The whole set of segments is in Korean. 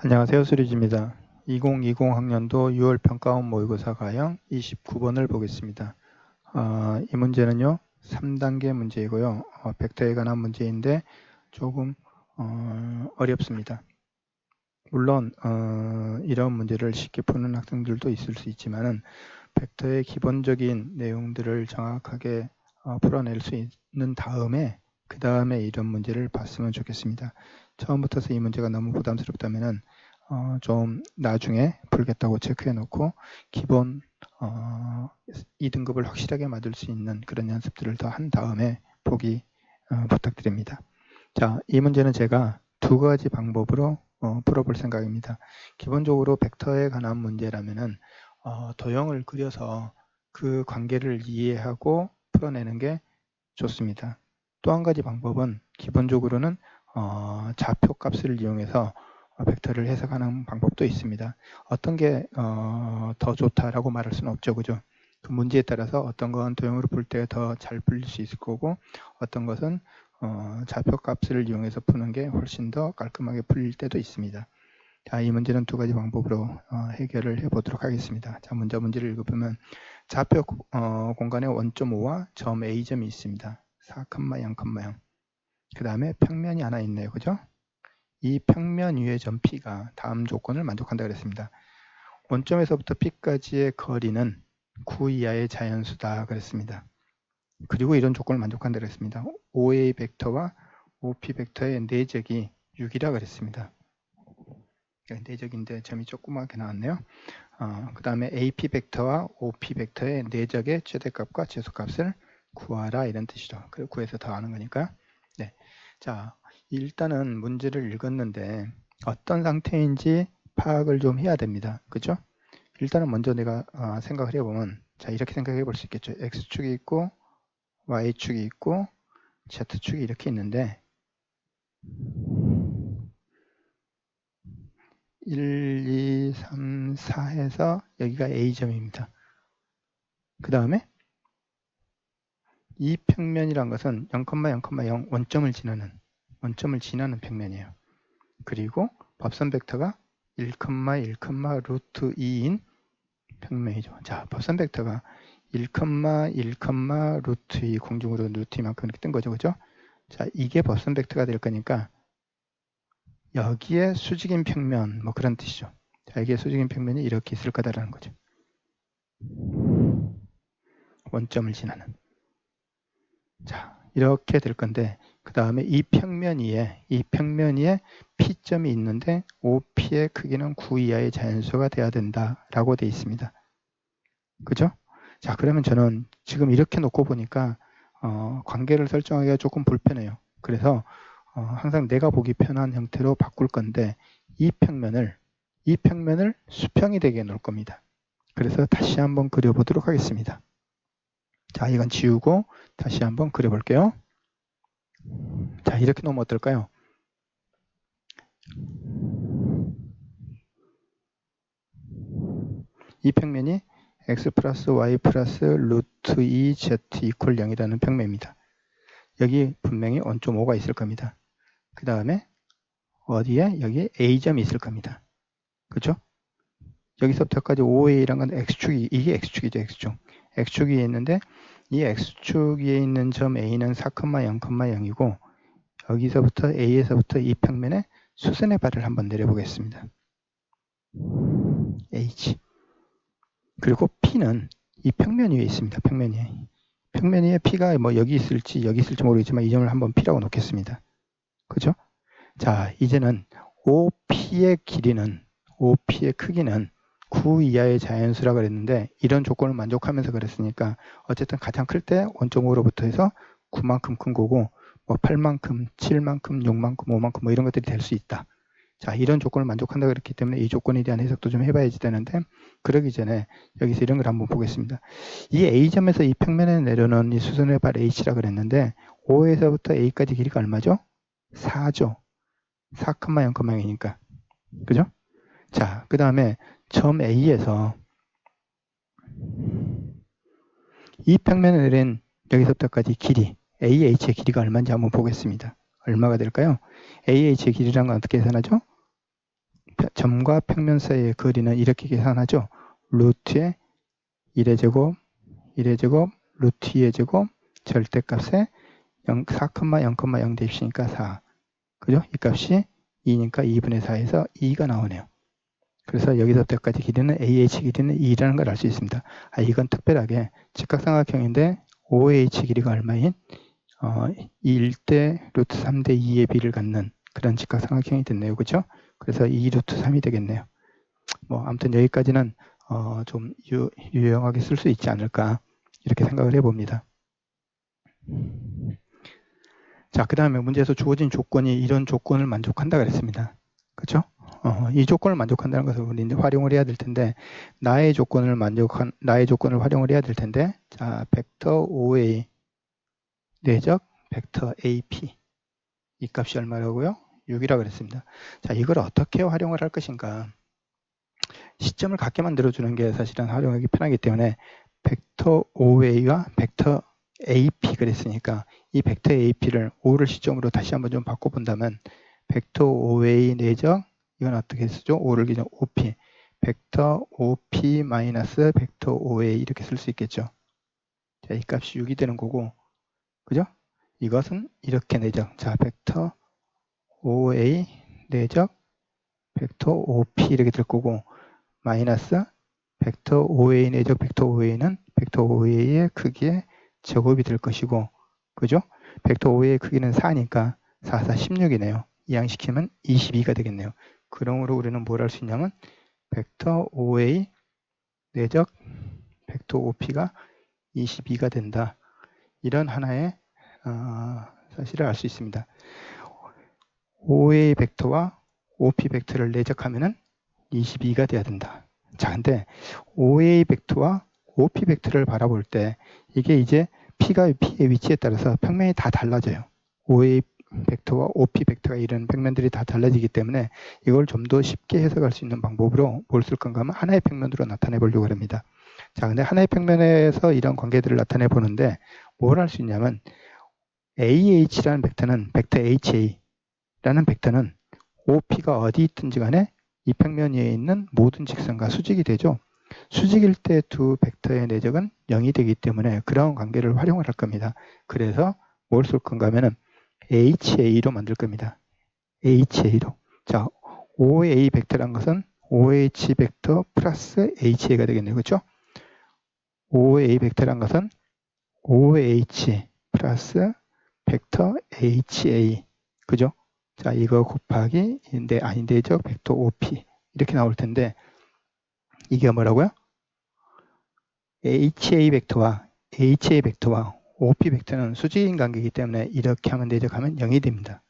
안녕하세요. 수리지입니다. 2020 학년도 6월 평가원 모의고사 가형 29번을 보겠습니다. 어, 이 문제는요. 3단계 문제이고요. 어, 벡터에 관한 문제인데 조금 어, 어렵습니다. 물론 어, 이런 문제를 쉽게 푸는 학생들도 있을 수 있지만 은 벡터의 기본적인 내용들을 정확하게 어, 풀어낼 수 있는 다음에 그 다음에 이런 문제를 봤으면 좋겠습니다. 처음부터서 이 문제가 너무 부담스럽다면은 어, 좀 나중에 풀겠다고 체크해 놓고 기본 어, 2등급을 확실하게 만들 수 있는 그런 연습들을 더 한 다음에 보기 어, 부탁드립니다. 자, 이 문제는 제가 두 가지 방법으로 어, 풀어볼 생각입니다. 기본적으로 벡터에 관한 문제라면은 어, 도형을 그려서 그 관계를 이해하고 풀어내는 게 좋습니다. 또 한 가지 방법은 기본적으로는 어, 좌표 값을 이용해서 어, 벡터를 해석하는 방법도 있습니다. 어떤 게더 어, 좋다라고 말할 수는 없죠, 그죠? 그 문제에 따라서 어떤 건 도형으로 풀 때 더 잘 풀릴 수 있을 거고 어떤 것은 어, 좌표 값을 이용해서 푸는 게 훨씬 더 깔끔하게 풀릴 때도 있습니다. 자, 이 문제는 두 가지 방법으로 어, 해결을 해 보도록 하겠습니다. 자, 먼저 문제를 읽어보면 좌표 어, 공간에 원점 5와 점 A점이 있습니다. 4, 0, 0. 그 다음에 평면이 하나 있네요. 그죠? 이 평면 위의 점 P가 다음 조건을 만족한다 그랬습니다. 원점에서부터 P까지의 거리는 9 이하의 자연수다 그랬습니다. 그리고 이런 조건을 만족한다 그랬습니다. OA 벡터와 OP 벡터의 내적이 6이라 그랬습니다. 내적인데 점이 조그맣게 나왔네요. 어, 그 다음에 AP 벡터와 OP 벡터의 내적의 최대값과 최소값을 구하라 이런 뜻이죠. 그리고 구해서 더하는 거니까. 네. 자, 일단은 문제를 읽었는데 어떤 상태인지 파악을 좀 해야 됩니다. 그죠? 일단은 먼저 내가 어, 생각을 해보면 자 이렇게 생각해 볼 수 있겠죠. X축이 있고 Y축이 있고 Z축이 이렇게 있는데 1, 2, 3, 4 해서 여기가 A점입니다. 그 다음에 이 평면이란 것은 0,0,0 원점을 지나는 원점을 지나는 평면이에요. 그리고 법선 벡터가 1, 1, 루트 2인 평면이죠. 자, 법선 벡터가 1, 1, 루트 2 공중으로 루트 2만큼 이렇게 뜬 거죠. 그죠? 자, 이게 법선 벡터가 될 거니까 여기에 수직인 평면 뭐 그런 뜻이죠. 자, 이게 수직인 평면이 이렇게 있을 거다라는 거죠. 원점을 지나는. 자, 이렇게 될 건데 그 다음에 이 평면 위에 이 평면 위에 P점이 있는데 OP의 크기는 9 이하의 자연수가 돼야 된다라고 되어 있습니다. 그죠? 자 그러면 저는 지금 이렇게 놓고 보니까 어, 관계를 설정하기가 조금 불편해요. 그래서 어, 항상 내가 보기 편한 형태로 바꿀 건데 이 평면을 이 평면을 수평이 되게 놓을 겁니다. 그래서 다시 한번 그려보도록 하겠습니다. 자 이건 지우고 다시 한번 그려볼게요. 자, 이렇게 놓으면 어떨까요? 이 평면이 x 플러스 y 플러스 루트 2 z 이퀄 0이라는 평면입니다. 여기 분명히 원점 5가 있을 겁니다. 그 다음에 어디에? 여기 A점이 있을 겁니다. 그죠? 여기서부터까지 OA란 건 X축이, 이게 X축이죠, X축. X축이 있는데 이 x축 위에 있는 점 a는 4,0,0이고 여기서부터 a에서부터 이 평면에 수선의 발을 한번 내려보겠습니다. h 그리고 p는 이 평면 위에 있습니다. 평면 위에 평면 위에 p가 뭐 여기 있을지 여기 있을지 모르겠지만 이 점을 한번 p라고 놓겠습니다. 그죠? 자 이제는 OP의 길이는 OP의 크기는 9 이하의 자연수라 그랬는데 이런 조건을 만족하면서 그랬으니까 어쨌든 가장 클 때 원점으로부터 해서 9만큼 큰 거고 뭐 8만큼, 7만큼, 6만큼, 5만큼 뭐 이런 것들이 될 수 있다. 자 이런 조건을 만족한다 그랬기 때문에 이 조건에 대한 해석도 좀 해봐야지 되는데 그러기 전에 여기서 이런 걸 한번 보겠습니다. 이 A점에서 이 평면에 내려놓은 이 수선의 발 H라 그랬는데 5에서부터 A까지 길이가 얼마죠? 4죠. 4,0,0이니까. 그죠? 자, 그 다음에 점 A에서 이 평면에 내린 여기서부터까지 길이 AH의 길이가 얼마인지 한번 보겠습니다. 얼마가 될까요? AH의 길이란 건 어떻게 계산하죠? 점과 평면 사이의 거리는 이렇게 계산하죠. 루트의 1의 제곱, 1의 제곱, 루트 2의 제곱, 절대값에 0, 4,0,0 대입시니까 4. 그죠? 이 값이 2니까 2분의 4에서 2가 나오네요. 그래서 여기서부터까지 길이는 AH 길이는 2라는 걸 알 수 있습니다. 아, 이건 특별하게 직각삼각형인데 OH 길이가 얼마인? 어, 1대 루트 3대 2의 비를 갖는 그런 직각삼각형이 됐네요. 그죠? 그래서 2 루트 3이 되겠네요. 뭐 아무튼 여기까지는 어, 좀 유, 유용하게 쓸 수 있지 않을까 이렇게 생각을 해봅니다. 자, 그 다음에 문제에서 주어진 조건이 이런 조건을 만족한다 그랬습니다. 그렇죠? 어, 이 조건을 만족한다는 것을 우리 이제 활용을 해야 될 텐데 나의 조건을 만족한 나의 조건을 활용을 해야 될 텐데 자, 벡터 OA 내적 벡터 AP 이 값이 얼마라고요? 6이라 그랬습니다. 자, 이걸 어떻게 활용을 할 것인가? 시점을 갖게 만들어 주는 게 사실은 활용하기 편하기 때문에 벡터 OA와 벡터 AP 그랬으니까 이 벡터 AP를 5를 시점으로 다시 한번 좀 바꿔 본다면 벡터 OA 내적 이건 어떻게 쓰죠? 5를 기준 OP 벡터 OP 마이너스 벡터 OA 이렇게 쓸 수 있겠죠. 자, 이 값이 6이 되는 거고 그죠? 이것은 이렇게 내적 자, 벡터 OA 내적 벡터 OP 이렇게 될 거고 마이너스 벡터 OA 내적 벡터 OA는 벡터 OA의 크기의 제곱이 될 것이고 그죠? 벡터 OA의 크기는 4니까 4, 4, 16이네요. 이항시키면 22가 되겠네요. 그러므로 우리는 뭘 할 수 있냐면 벡터 OA 내적 벡터 OP가 22가 된다. 이런 하나의 어, 사실을 알 수 있습니다. OA 벡터와 OP 벡터를 내적하면은 22가 돼야 된다. 자, 근데 OA 벡터와 OP 벡터를 바라볼 때 이게 이제 P가 P의 위치에 따라서 평면이 다 달라져요. OA 벡터와 OP 벡터가 이런 평면들이 다 달라지기 때문에 이걸 좀 더 쉽게 해석할 수 있는 방법으로 뭘 쓸 건가 하면 하나의 평면으로 나타내 보려고 합니다. 자, 근데 하나의 평면에서 이런 관계들을 나타내 보는데 뭘 할 수 있냐면 AH라는 벡터는 벡터 HA라는 벡터는 OP가 어디 있든지 간에 이 평면 위에 있는 모든 직선과 수직이 되죠. 수직일 때 두 벡터의 내적은 0이 되기 때문에 그런 관계를 활용을 할 겁니다. 그래서 뭘 쓸 건가 하면은 HA로 만들 겁니다. HA로. 자, OA 벡터란 것은 OH 벡터 플러스 HA가 되겠네요. 그렇죠? OA 벡터란 것은 OH 플러스 벡터 HA. 그죠? 자, 이거 곱하기 인데 아닌데죠? 벡터 OP. 이렇게 나올 텐데 이게 뭐라고요? HA 벡터와 HA 벡터와 OP 벡터는 수직인 관계이기 때문에 이렇게 하면 내적하면 0이 됩니다.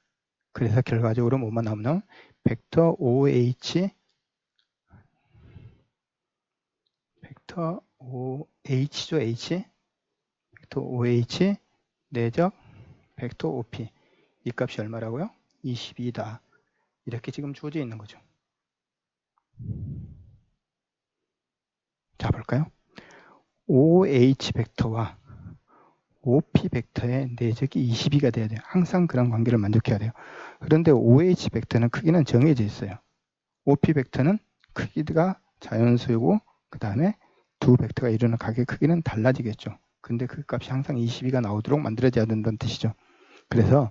그래서 결과적으로 뭐만 나오면 벡터 OH 벡터 OH죠 H 벡터 OH 내적 벡터 OP 이 값이 얼마라고요? 22다. 이렇게 지금 주어져 있는 거죠. 자 볼까요? OH 벡터와 OP 벡터의 내적이 22가 돼야 돼요. 항상 그런 관계를 만족해야 돼요. 그런데 OH 벡터는 크기는 정해져 있어요. OP 벡터는 크기가 자연수이고 그 다음에 두 벡터가 이루는 각의 크기는 달라지겠죠. 근데 그 값이 항상 22가 나오도록 만들어져야 된다는 뜻이죠. 그래서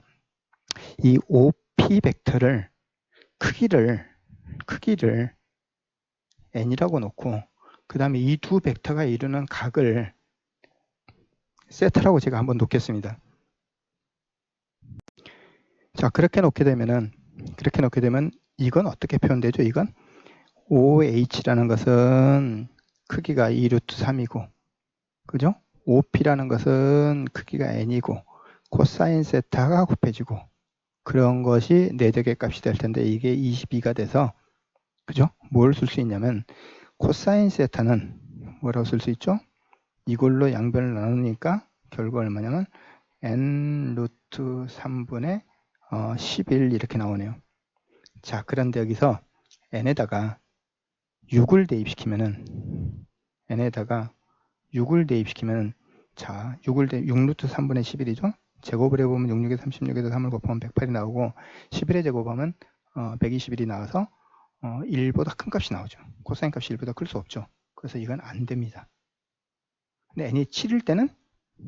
이 OP 벡터를 크기를 크기를 n이라고 놓고 그 다음에 이 두 벡터가 이루는 각을 세트라고 제가 한번 놓겠습니다. 자 그렇게 놓게 되면은 그렇게 놓게 되면 이건 어떻게 표현되죠? 이건 OH라는 것은 크기가 2 루트 3이고 그죠? OP라는 것은 크기가 n이고 코사인 세타가 곱해지고 그런 것이 내적의 값이 될 텐데 이게 22가 돼서 그죠? 뭘 쓸 수 있냐면 코사인 세타는 뭐라고 쓸 수 있죠? 이걸로 양변을 나누니까 결과 얼마냐면 n 루트 3분의 어, 11 이렇게 나오네요. 자, 그런데 여기서 n에다가 6을 대입시키면은 n에다가 6을 대입시키면은 자, 6을 대 6루트 3분의 11이죠? 제곱을 해보면 66에 36에서 3을 곱하면 108이 나오고 11의 제곱하면 어, 121이 나와서 어, 1보다 큰 값이 나오죠. 코사인 값이 1보다 클 수 없죠. 그래서 이건 안 됩니다. 근데 n이 7일 때는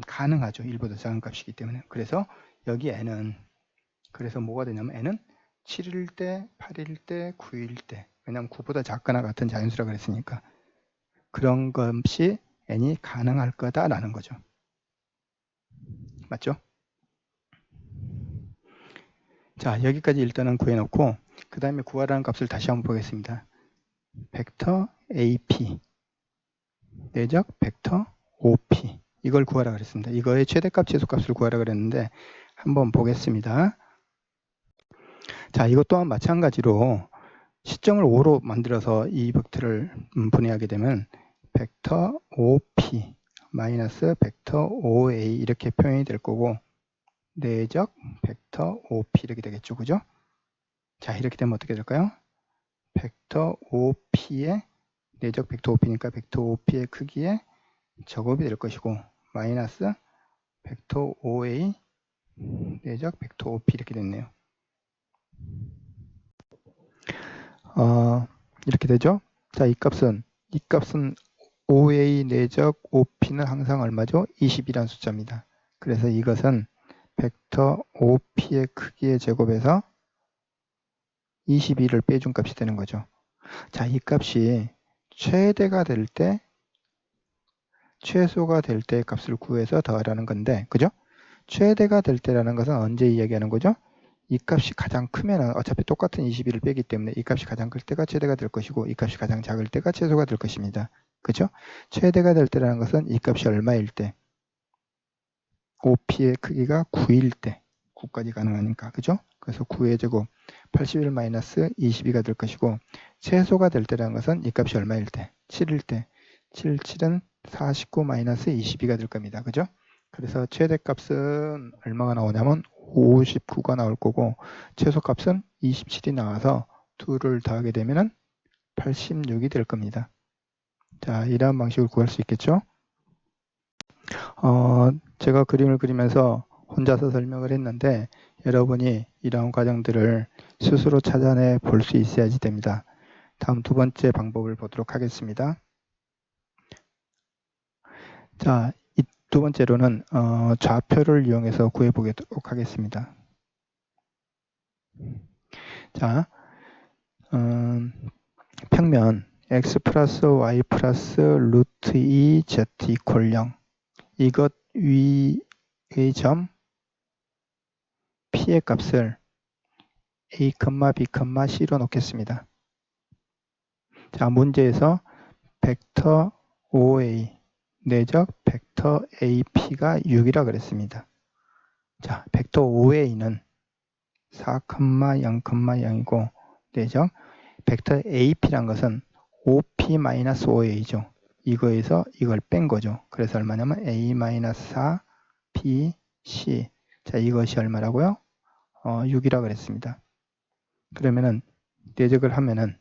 가능하죠. 1보다 작은 값이기 때문에. 그래서 여기 n은 그래서 뭐가 되냐면 n은 7일 때, 8일 때, 9일 때 왜냐하면 9보다 작거나 같은 자연수라 그랬으니까 그런 것이 n이 가능할 거다라는 거죠. 맞죠? 자 여기까지 일단은 구해놓고 그 다음에 구하라는 값을 다시 한번 보겠습니다. 벡터 AP 내적 벡터 OP 이걸 구하라 그랬습니다. 이거의 최대값 최소값을 구하라 그랬는데 한번 보겠습니다. 자 이것 또한 마찬가지로 시점을 5로 만들어서 이 벡터를 음, 분해하게 되면 벡터 OP 마이너스 벡터 OA 이렇게 표현이 될 거고 내적 벡터 OP 이렇게 되겠죠. 그죠? 자 이렇게 되면 어떻게 될까요? 벡터 OP의 내적 벡터 OP니까 벡터 OP의 크기에 제곱이 될 것이고 마이너스 벡터 OA 내적 벡터 OP 이렇게 됐네요. 어, 이렇게 되죠. 자, 이 값은 이 값은 OA 내적 OP는 항상 얼마죠? 20이란 숫자입니다. 그래서 이것은 벡터 OP의 크기의 제곱에서 22를 빼준 값이 되는 거죠. 자, 이 값이 최대가 될 때, 최소가 될때 값을 구해서 더하라는 건데, 그죠? 최대가 될 때라는 것은 언제 이야기하는 거죠? 이 값이 가장 크면 어차피 똑같은 22를 빼기 때문에 이 값이 가장 클 때가 최대가 될 것이고 이 값이 가장 작을 때가 최소가 될 것입니다. 그죠? 최대가 될 때라는 것은 이 값이 얼마일 때 OP의 크기가 9일 때 9까지 가능하니까 그죠? 그래서 9의 제곱 81 마이너스 22가 될 것이고 최소가 될 때라는 것은 이 값이 얼마일 때 7일 때 7, 7은 49 마이너스 22가 될 겁니다. 그죠? 그래서 최대값은 얼마가 나오냐면 59가 나올 거고 최소값은 27이 나와서 2를 더하게 되면 86이 될 겁니다. 자, 이러한 방식으로 구할 수 있겠죠? 어, 제가 그림을 그리면서 혼자서 설명을 했는데 여러분이 이러한 과정들을 스스로 찾아내 볼 수 있어야지 됩니다. 다음 두 번째 방법을 보도록 하겠습니다. 자, 이 두 번째로는 어, 좌표를 이용해서 구해보도록 하겠습니다. 자, 음, 평면 x 플러스 y 플러스 루트 2 z 이퀄 0 이것 위의 점 p의 값을 a, b, c로 놓겠습니다. 자, 문제에서 벡터 OA 내적 벡터 AP가 6이라 그랬습니다. 자, 벡터 OA는 4,0,0이고 내적 벡터 AP란 것은 OP-OA죠. 이거에서 이걸 뺀 거죠. 그래서 얼마냐면 A-4 B, C. 자, 이것이 얼마라고요? 어, 6이라 그랬습니다. 그러면은 내적을 하면은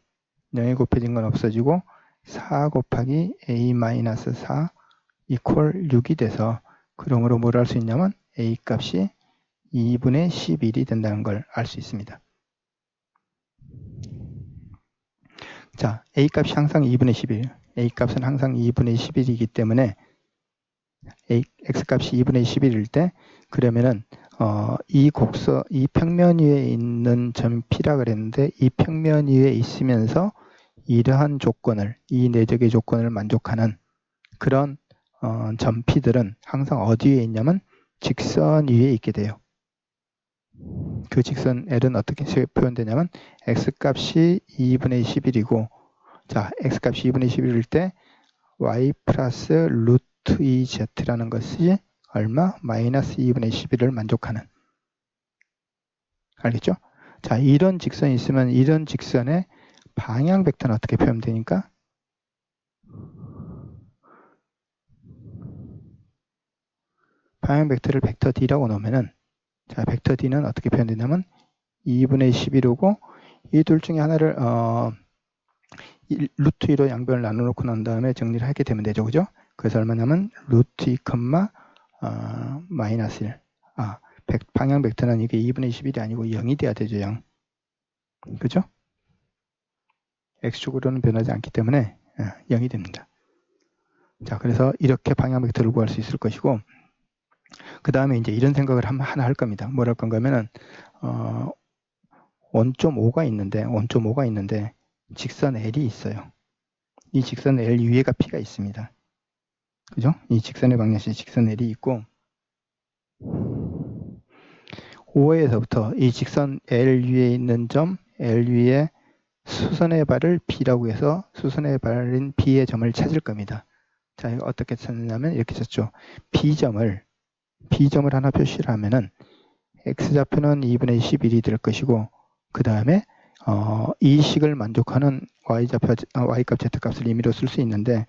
0이 곱해진 건 없어지고 4 곱하기 A-4 이퀄 6이 돼서 그러므로 뭘할수 있냐면 A 값이 2분의 11이 된다는 걸 알 수 있습니다. 자, A 값이 항상 2분의 11. A 값은 항상 2분의 11이기 때문에 A, X 값이 2분의 11일 때 그러면은 어, 이 곡선, 이 평면 위에 있는 점 P라 그랬는데 이 평면 위에 있으면서 이러한 조건을, 이 내적의 조건을 만족하는 그런 어, 점 P들은 항상 어디에 있냐면 직선 위에 있게 돼요. 그 직선 L은 어떻게 표현되냐면 X값이 2분의 11이고 자, X값이 2분의 11일 때 Y 플러스 루트 2Z라는 것이 얼마? 마이너스 2분의 11을 만족하는 알겠죠? 자, 이런 직선이 있으면 이런 직선의 방향 벡터는 어떻게 표현되니까? 방향 벡터를 벡터 D라고 놓으면은 자, 벡터 D는 어떻게 표현되냐면 2분의 11이고 이 둘 중에 하나를 어, 루트 2로 양변을 나눠 놓고 난 다음에 정리를 하게 되면 되죠. 그죠? 그래서 얼마냐면 루트 2, 어, 마이너스 1. 아, 방향 벡터는 이게 2분의 11이 아니고 0이 돼야 되죠. 0. 그죠? x축으로는 변하지 않기 때문에 어, 0이 됩니다. 자, 그래서 이렇게 방향 벡터를 구할 수 있을 것이고 그 다음에 이제 이런 생각을 한- 하나 할 겁니다. 뭐랄 건가 하면은 어, 원점 5가 있는데 원점 5가 있는데 직선 L이 있어요. 이 직선 L 위에가 P가 있습니다. 그죠? 이 직선의 방향식 직선 L이 있고 5에서부터 이 직선 L 위에 있는 점 L 위에 수선의 발을 B라고 해서 수선의 발인 B의 점을 찾을 겁니다. 자, 이거 어떻게 찾느냐면 이렇게 찾죠. B점을 B점을 하나 표시를 하면은 X좌표는 2분의 11이 될 것이고 그 다음에 어, 이 식을 만족하는 Y좌표, 어, Y값, Z값을 임의로 쓸 수 있는데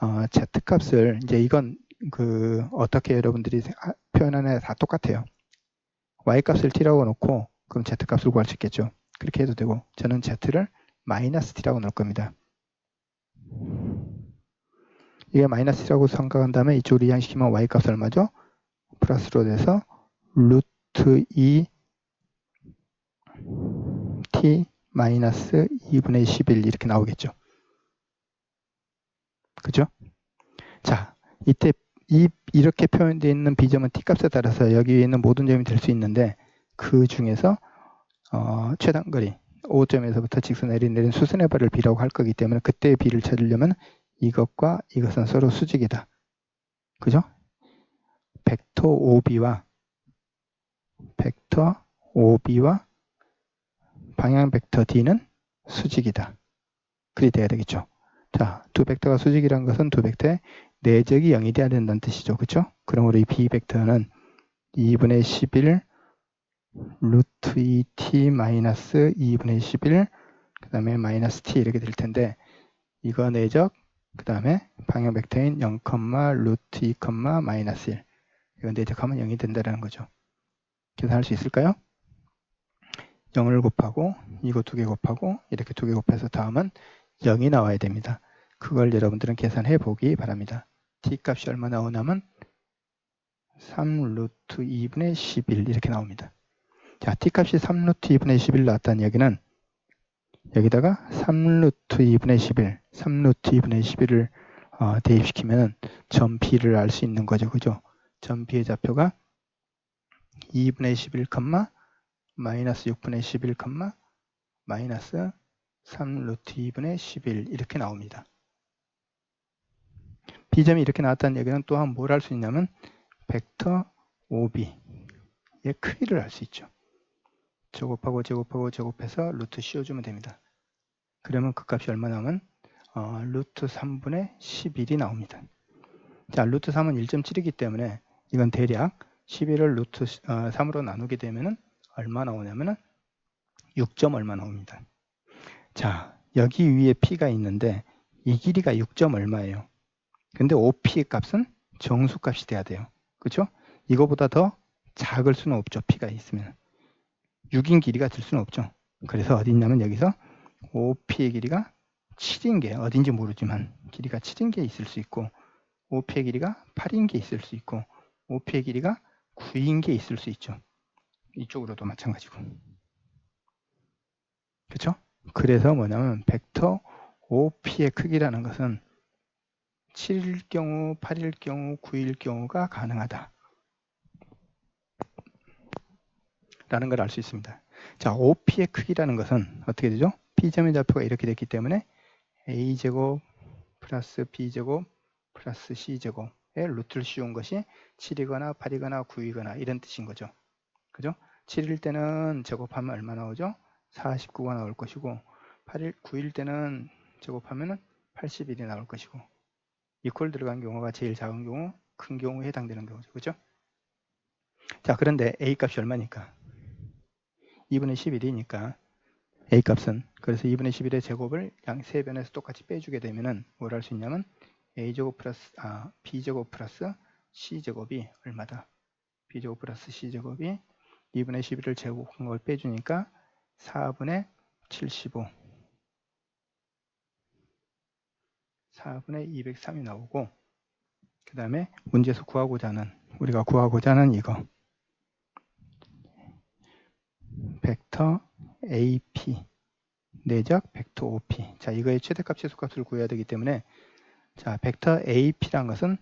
어, Z값을 이제 이건 그 어떻게 여러분들이 세- 아, 표현하느냐 다 똑같아요. Y값을 T라고 놓고 그럼 Z값을 구할 수 있겠죠. 그렇게 해도 되고 저는 Z를 마이너스 T라고 넣을 겁니다. 이게 마이너스 T라고 생각한 다음에 이쪽으로 이항시키면 Y값 얼마죠? 플러스로 돼서 루트 2 T 마이너스 2분의 11 이렇게 나오겠죠. 그죠? 자, 이때 이, 이렇게 표현되어 있는 B점은 T값에 따라서 여기 위에 있는 모든 점이 될 수 있는데 그 중에서 어, 최단거리 5점에서부터 직선 내리 내린 수선의 발을 B라고 할 거기 때문에 그때의 B를 찾으려면 이것과 이것은 서로 수직이다. 그죠? 벡터 OB와 벡터 OB와 방향 벡터 D는 수직이다. 그리 돼야 되겠죠. 자, 두 벡터가 수직이라는 것은 두 벡터의 내적이 0이 돼야 된다는 뜻이죠. 그렇죠? 그러므로 이 B 벡터는 2분의 11 루트 2t 마이너스 2분의 11 그 다음에 마이너스 t 이렇게 될 텐데 이거 내적 그 다음에 방향 벡터인 0, 루트 2, 마이너스 1 이거 내적하면 0이 된다는 거죠. 계산할 수 있을까요? 0을 곱하고 이거 두 개 곱하고 이렇게 두 개 곱해서 다음은 0이 나와야 됩니다. 그걸 여러분들은 계산해 보기 바랍니다. t 값이 얼마 나오냐면 3 루트 2분의 11 이렇게 나옵니다. 자, t 값이 3 루트 2분의 11 나왔다는 얘기는 여기다가 3 루트 2분의 11, 3 루트 2분의 11을 어, 대입시키면 점 B를 알 수 있는 거죠. 그죠? 점 B의 좌표가 2분의 11, 마이너스 6분의 11, 마이너스 3 루트 2분의 11 이렇게 나옵니다. B점이 이렇게 나왔다는 얘기는 또한 뭘할수 있냐면 벡터 OB의 크기를 알 수 있죠. 제곱하고 제곱하고 제곱해서 루트 씌워주면 됩니다. 그러면 그 값이 얼마 나오면 어, 루트 3분의 11이 나옵니다. 자, 루트 3은 1.7이기 때문에 이건 대략 11을 루트 어, 3으로 나누게 되면은 얼마 나오냐면은 6점 얼마 나옵니다. 자, 여기 위에 P가 있는데 이 길이가 6점 얼마예요? 근데 OP의 값은 정수값이 돼야 돼요. 그렇죠? 이거보다 더 작을 수는 없죠. P가 있으면. 6인 길이가 될 수는 없죠. 그래서 어디 있냐면 여기서 OP의 길이가 7인 게 어딘지 모르지만 길이가 7인 게 있을 수 있고 OP의 길이가 8인 게 있을 수 있고 OP의 길이가 9인 게 있을 수 있죠. 이쪽으로도 마찬가지고. 그렇죠? 그래서 뭐냐면 벡터 OP의 크기라는 것은 7일 경우, 8일 경우, 9일 경우가 가능하다. 라는 걸 알 수 있습니다. 자, OP의 크기라는 것은 어떻게 되죠? P점의 좌표가 이렇게 됐기 때문에 A제곱 플러스 B제곱 플러스 C제곱의 루트를 씌운 것이 7이거나 8이거나 9이거나 이런 뜻인 거죠. 그죠? 7일 때는 제곱하면 얼마 나오죠? 49가 나올 것이고 8일, 9일 때는 제곱하면 81이 나올 것이고 이퀄 들어간 경우가 제일 작은 경우, 큰 경우에 해당되는 경우죠. 그죠? 자, 그런데 A 값이 얼마니까? 2분의 11이니까 A 값은 그래서 2분의 11의 제곱을 양세 변에서 똑같이 빼주게 되면은 뭘 할 수 있냐면 A 제곱 플러스 아 B 제곱 플러스 C 제곱이 얼마다? B 제곱 플러스 C 제곱이 2분의 11을 제곱한 걸 빼주니까 4분의 75 4분의 203이 나오고 그 다음에 문제에서 구하고자 하는 우리가 구하고자 하는 이거 벡터 AP 내적 벡터 OP. 자, 이거의 최대값, 최소값을 구해야 되기 때문에 자, 벡터 AP란 것은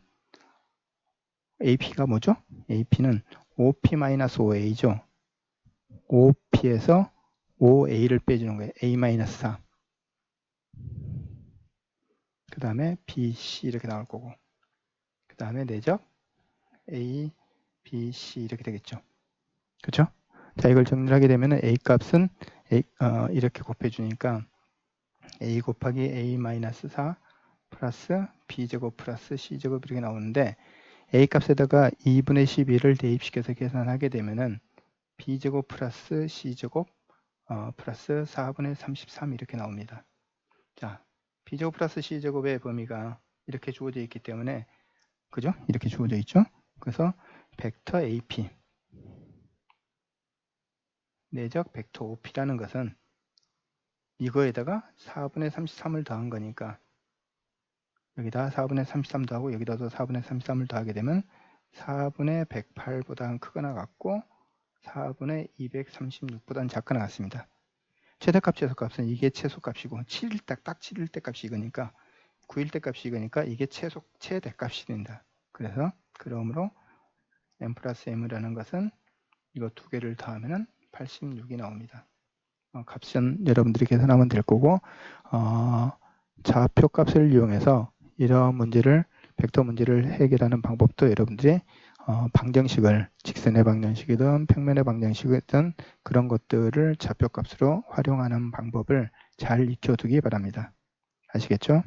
AP가 뭐죠? AP는 OP-OA죠. OP에서 OA를 빼주는 거예요. A-4. 그 다음에 BC 이렇게 나올 거고. 그 다음에 내적 A, B, C 이렇게 되겠죠. 그렇죠? 자, 이걸 정리를 하게 되면 A 값은 A, 어, 이렇게 곱해주니까 A 곱하기 A-4 플러스 B제곱 플러스 C제곱 이렇게 나오는데 A 값에다가 2분의 12를 대입시켜서 계산하게 되면은 B제곱 플러스 C제곱 어, 플러스 4분의 33 이렇게 나옵니다. 자, B제곱 플러스 C제곱의 범위가 이렇게 주어져 있기 때문에 그죠? 이렇게 주어져 있죠? 그래서 벡터 AP 내적 벡터 OP라는 것은 이거에다가 4분의 33을 더한 거니까 여기다 4분의 33 더하고 여기다 도 4분의 33을 더하게 되면 4분의 108보다는 크거나 같고 4분의 236보다는 작거나 같습니다. 최대값, 최소값은 이게 최소값이고 7일 때, 딱 7일 때 값이 이거니까 9일 때 값이 이거니까 이게 최소, 최대값이 된다. 그래서 그러므로 m 플러스 m이라는 것은 이거 두 개를 더하면 86이 나옵니다. 어, 값은 여러분들이 계산하면 될 거고 어, 좌표 값을 이용해서 이러한 문제를 벡터 문제를 해결하는 방법도 여러분들이 어, 방정식을 직선의 방정식이든 평면의 방정식이든 그런 것들을 좌표 값으로 활용하는 방법을 잘 익혀두기 바랍니다. 아시겠죠?